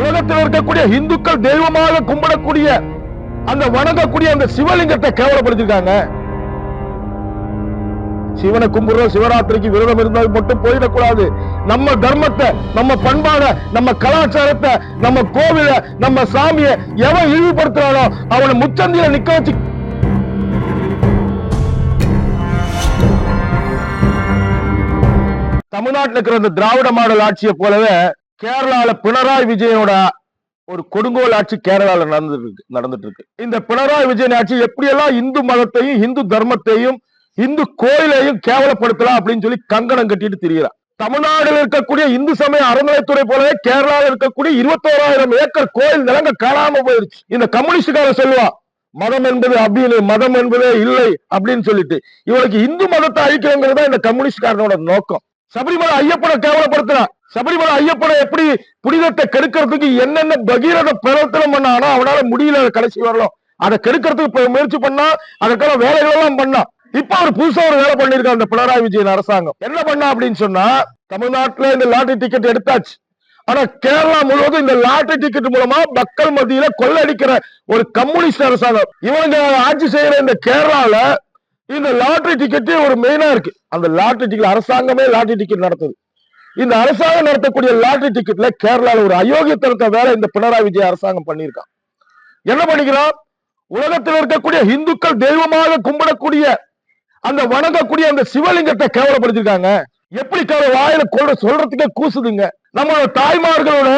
உலகத்தில் இருக்கக்கூடிய இந்துக்கள் தெய்வமாக கும்பிடக்கூடிய அந்த வணங்கக்கூடிய அந்த சிவலிங்கத்தை கேவலப்படுத்திருக்காங்க சிவனை கும்பிடுறோம் சிவராத்திரிக்கு விரதம் இருந்தால் மட்டும் போயிடக்கூடாது. நம்ம தர்மத்தை நம்ம பண்பாட நம்ம கலாச்சாரத்தை நம்ம கோவில நம்ம சாமியை எவன் இழிவுபடுத்துறானோ அவனை முச்சந்தியில நிக்க வச்சு தமிழ்நாட்டில் இருக்கிற இந்த திராவிட மாடல் ஆட்சியை போலவே கேரளால பினராயி விஜயனோட ஒரு கொடுங்கோல் ஆட்சி கேரளால நடந்துட்டு இருக்கு நடந்துட்டு இருக்கு இந்த பினராயி விஜயன் ஆட்சி எப்படியெல்லாம் இந்து மதத்தையும் இந்து தர்மத்தையும் இந்து கோயிலையும் கேவலப்படுத்தலாம் அப்படின்னு சொல்லி கங்கணம் கட்டிட்டு திரிகிறார் தமிழ்நாட்டில் இருக்கக்கூடிய இந்து சமய அறநிலைத்துறை போலவே கேரளாவில் இருக்கக்கூடிய இருபத்தோராயிரம் ஏக்கர் கோயில் நிலங்க காணாம போயிருச்சு. இந்த கம்யூனிஸ்டுக்கார சொல்லுவா மதம் என்பது அப்படின்னு மதம் என்பதே இல்லை அப்படின்னு சொல்லிட்டு. இவனுக்கு இந்து மதத்தை அழிக்கணுங்கிறது தான் இந்த கம்யூனிஸ்ட்காரனோட நோக்கம். சபரிமலை ஐயப்பனை கேவலப்படுத்துறான் சபரிமலை ஐயப்பனை எப்படி புனிதத்தை கெடுக்கிறதுக்கு என்னென்ன பகீரத பிரவர்த்தனம் பண்ணானோ அவனால முடியல கடைசி வரலாம். அதை கெடுக்கிறதுக்கு இப்ப முயற்சி பண்ணா அதற்கான வேலைகள் எல்லாம் பண்ணா. இப்ப அவர் புதுசா ஒரு வேலை பண்ணிருக்காங்க அந்த பினராயி விஜயன் அரசாங்கம். என்ன பண்ணா அப்படின்னு சொன்னா தமிழ்நாட்டுல இந்த லாட்டரி டிக்கெட் எடுத்தாச்சு. ஆனா கேரளா முழுவதும் இந்த லாட்டரி டிக்கெட் மூலமா மக்கள் மத்தியில கொள்ளடிக்கிற ஒரு கம்யூனிஸ்ட் அரசாங்கம். இவங்க ஆட்சி செய்யற இந்த கேரளால இந்த லாட்டரி டிக்கெட்டே ஒரு மெயினா இருக்கு. அந்த லாட்டரி டிக்கெட் அரசாங்கமே லாட்டரி டிக்கெட் நடத்துது. இந்த அரசாங்கம் நடத்தக்கூடிய லாட்டரி டிக்கெட்ல கேரளாவில் ஒரு அயோக்கியத்தனத்தை வேலை இந்த பினராயி விஜய் அரசாங்கம் பண்ணியிருக்கான். என்ன பண்ணிக்கிறான்? உலகத்தில் இருக்கக்கூடிய இந்துக்கள் தெய்வமாக கும்பிடக்கூடிய அந்த வணங்கக்கூடிய அந்த சிவலிங்கத்தை கேவலப்படுத்திருக்காங்க எப்படி கேவல வாயில கொள்ள சொல்றதுக்கே கூசுதுங்க. நம்மளோட தாய்மார்களோட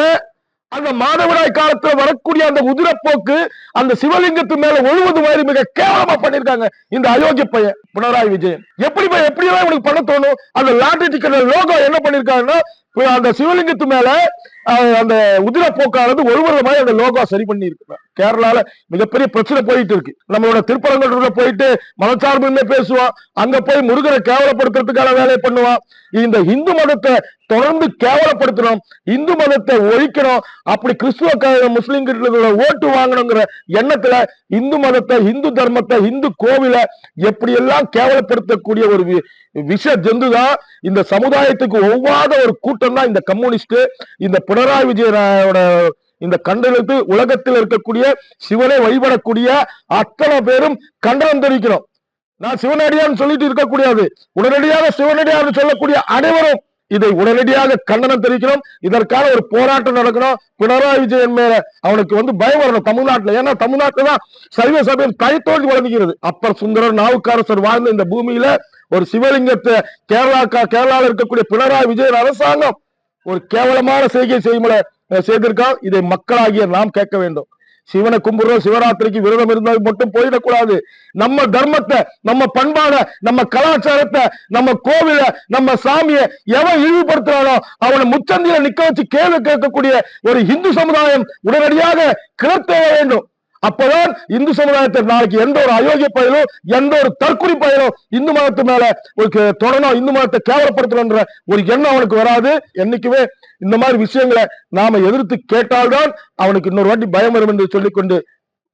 அந்த மாதவிடாய் காலத்துல வரக்கூடிய அந்த உதிரப்போக்கு அந்த சிவலிங்கத்து மேல ஒழுவது மாதிரி மிக கேவலமா பண்ணிருக்காங்க இந்த அயோக்கிய பையன் பினராயி விஜயன். எப்படி போய் எப்படியெல்லாம் இவனுக்கு பண்ண தோணும்? அந்த லாட்டரி டிக்கெட் லோகோ என்ன பண்ணிருக்காங்கன்னா அந்த சிவலிங்கத்து மேல அந்த உதிர போக்கானது ஒரு மாதிரி அந்த லோகோ சரி பண்ணி இருக்கு கேரளால மிகப்பெரிய பிரச்சனை போயிட்டு இருக்கு. நம்மளோட திருப்பரங்கூர்ல போயிட்டு மதச்சார்பின்மை பேசுவான் அங்க போய் முருகனை கேவலப்படுத்துறதுக்கான வேலையை பண்ணுவான் இந்த இந்து மதத்தை தொடர்ந்து கேவலப்படுத்தணும் இந்து மதத்தை ஒழிக்கணும் அப்படி கிறிஸ்துவ க- முஸ்லிம் கிட்ட ஓட்டு வாங்கணுங்கிற எண்ணத்துல இந்து மதத்தை இந்து தர்மத்தை இந்து கோவில எப்படியெல்லாம் கேவலப்படுத்தக்கூடிய ஒரு விஷ ஜந்துதான் இந்த சமுதாயத்துக்கு ஒவ்வாத ஒரு கூட்டம் தான் இந்த கம்யூனிஸ்ட் இந்த பினராயி விஜயனோட இந்த கண்டனத்து உலகத்தில் இருக்கக்கூடிய சிவனை வழிபடக்கூடிய அத்தனை பேரும் கண்டனம் தெரிவிக்கிறோம் நான் சிவனடியான்னு சொல்லிட்டு இருக்கக்கூடாது. உடனடியாக சிவனடியார் சொல்லக்கூடிய அனைவரும் இதை உடனடியாக கண்டனம் தெரிவிக்கணும். இதற்கான ஒரு போராட்டம் நடக்கணும். பினராயி விஜயன் மேல அவனுக்கு வந்து பயம் வரணும் தமிழ்நாட்டுல. ஏன்னா தமிழ்நாட்டுல தான் சைவ சபையில் கைத்தோண்டி வழங்குகிறது அப்பர் சுந்தரர் நாவுக்கரசர் வாழ்ந்த இந்த பூமியில ஒரு சிவலிங்கத்தை கேரளா கேரளாவில் இருக்கக்கூடிய பினராயி விஜயன் அரசாங்கம் ஒரு கேவலமான செய்கை செய்முறை செய்திருக்கால் இதை மக்களாகிய நாம் கேட்க வேண்டும். சிவனை கும்பிடுறோம் சிவராத்திரிக்கு விரதம் இருந்தால் மட்டும் போயிடக்கூடாது. நம்ம தர்மத்தை நம்ம பண்பாட நம்ம கலாச்சாரத்தை நம்ம கோவில நம்ம சாமிய எவன் இழிவுபடுத்துறானோ அவனை முச்சந்தியில நிக்க வச்சு கேள்வி கேட்கக்கூடிய ஒரு இந்து சமுதாயம் உடனடியாக கிளர்த்த வேண்டும். அப்பதான் இந்து சமுதாயத்தை நாளைக்கு எந்த ஒரு அயோக்கிய பயலும் எந்த ஒரு தற்கொலை பயலும் இந்து மதத்து மேல ஒரு தொடரும் இந்து மதத்தை கேவலப்படுத்தணுன்ற ஒரு எண்ணம் அவனுக்கு வராது. என்னைக்குமே இந்த மாதிரி விஷயங்களை நாம எதிர்த்து கேட்டால்தான் அவனுக்கு இன்னொரு வாட்டி பயம் வரும் என்று சொல்லிக்கொண்டு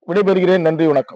விடைபெறுகிறேன். நன்றி வணக்கம்.